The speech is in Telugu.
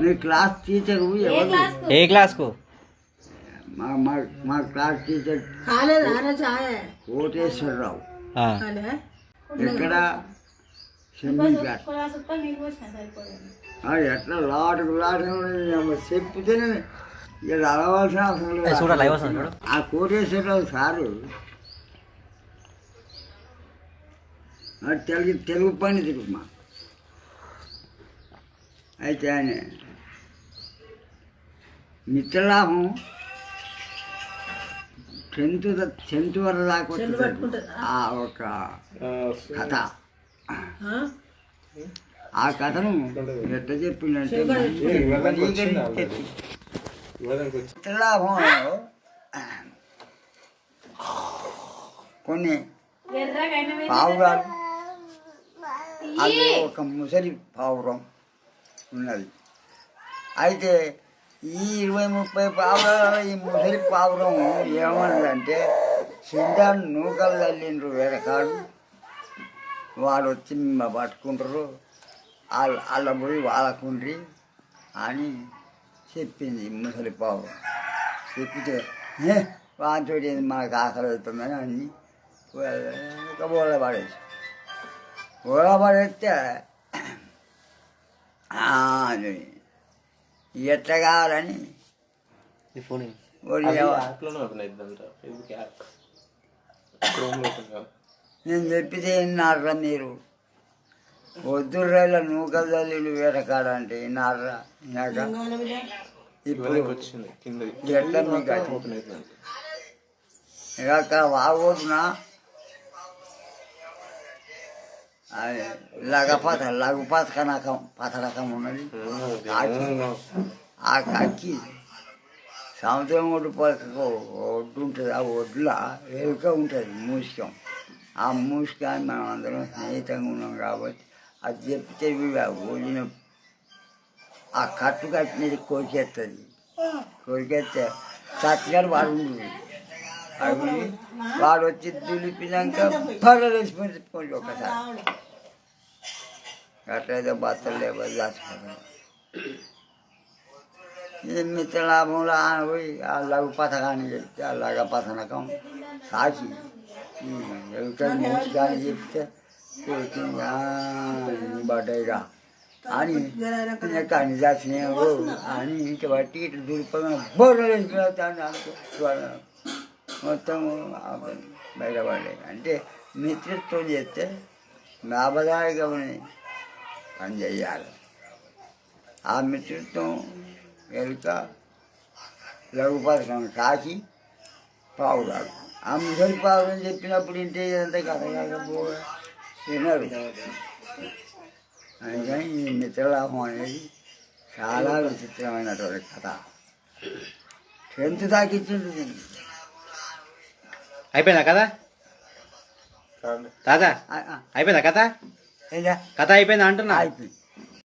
మీ క్లాస్ టీచర్ ఎవరు ఏ క్లాస్కు మా మా మా క్లాస్ టీచర్ కాలేదు అన్న ఛాయ కోటేశ్వరరావు ఆ. కాలే ఎక్కడ సెమ్మిఘాట్ ఎట్లా లాటుకు లాటు చెప్తేనే ఇక అలవాల్సిన అవసరం ఏ, చూడ లైవ్ లేదు వస్తుంది చూడు ఆ కోటేశ్వరరావు సారు ఆ తెలుగు తెలుగు పండితుడు మా అయితే ఆయన మిత్రలాభం టెన్త్ ద- టెన్త్ వరకు దాకా. ఆ. ఒక కథ. ఆ? కథను ఎట్లా చెప్పిందంటే మిత్రలాభంలో కొన్ని పావురాలు. అది ఒక ముసలి పావురం ఉన్నది. అయితే ఈ ఇరవై ముప్పై పావురాల ఈ ముసలి పావురం ఏమన్నదంటే సింధాన్ని నూకలు తల్లిండ్రు వెనకాడు వాడు వచ్చి మిమ్మల్ని పట్టుకుంటారు. వాళ్ళ వాళ్ళ పోయి వాళ్ళకుండ్రి అని చెప్పింది ముసలి పావురం. చెప్పితే "ఏ, మనకు మాకు ఆకలి అవుతుందని అన్ని ఓల పడేసి. ఓల పడేస్తే "ఆ, ఎట్లా కావాలని? ఈ ఫోన్ ఒడి నేను చెప్పితే విన్నారా మీరు? వద్దు రైళ్ళ నూకలు తల్లిలు వేటకాడంటే విన్నారా ఇప్పుడు ఎట్లా మీకు అది? ఇక అక్కడ పాత అది పాతక లఘు పథకనకం ఉన్నది. ఆ కాకి. సముద్రం ఒడ్డు పక్కకు ఒడ్డు ఉంటుంది. ఆ ఒడ్డులో ఎలుక ఉంటుంది మూసికం ఆ మూసికాన్ని మనం అందరం స్నేహితంగా ఉన్నాం కాబట్టి అది చెప్తే వీడు ఆ ఆ కట్టు కట్టినది కోరికేస్తుంది కోరికేస్తే చచ్చిగాడు వాడు ఉండు వాడు వచ్చి దులిపినాక పర్వాలేసిపోయి ఒకసారి అట్లయితే బత్తలు లేకపోతే దాచుకుంటాం ఇది మిత్ర లాభంలో ఆయన పోయి లఘు పథకాన్ని చెప్తే పథకం సాకి ఈ ఎలుక మూసికాన్ని చెప్తే పడ్డాయిగా అని ఇంకా అన్ని దాచినావు అని ఇంక బట్టి ఇట్లా దులిపోయిన బోర్లు వేసిపోతాను అనుకో మొత్తం బయటపడలేదు. అంటే మిత్రత్వం చేస్తే లాభదాయకంగా పని చేయాలి. ఆ మిత్రత్వం వెనుక లఘు పథకం కాకి పావురాలు ఆ ముసలి పావురం చెప్పినప్పుడు ఇంటే ఇదంతా కథ కాకపోగా వినరు. అందుకని ఈ మిత్రలాభం అనేది చాలా విచిత్రమైనటువంటి కథ. టెన్త్ దాకా అయిపోయిందా కదా. తాత అయిపోయిందా కథ? ఏంటా కథ అయిపోయిందా అంటున్నా? అయిపోయింది.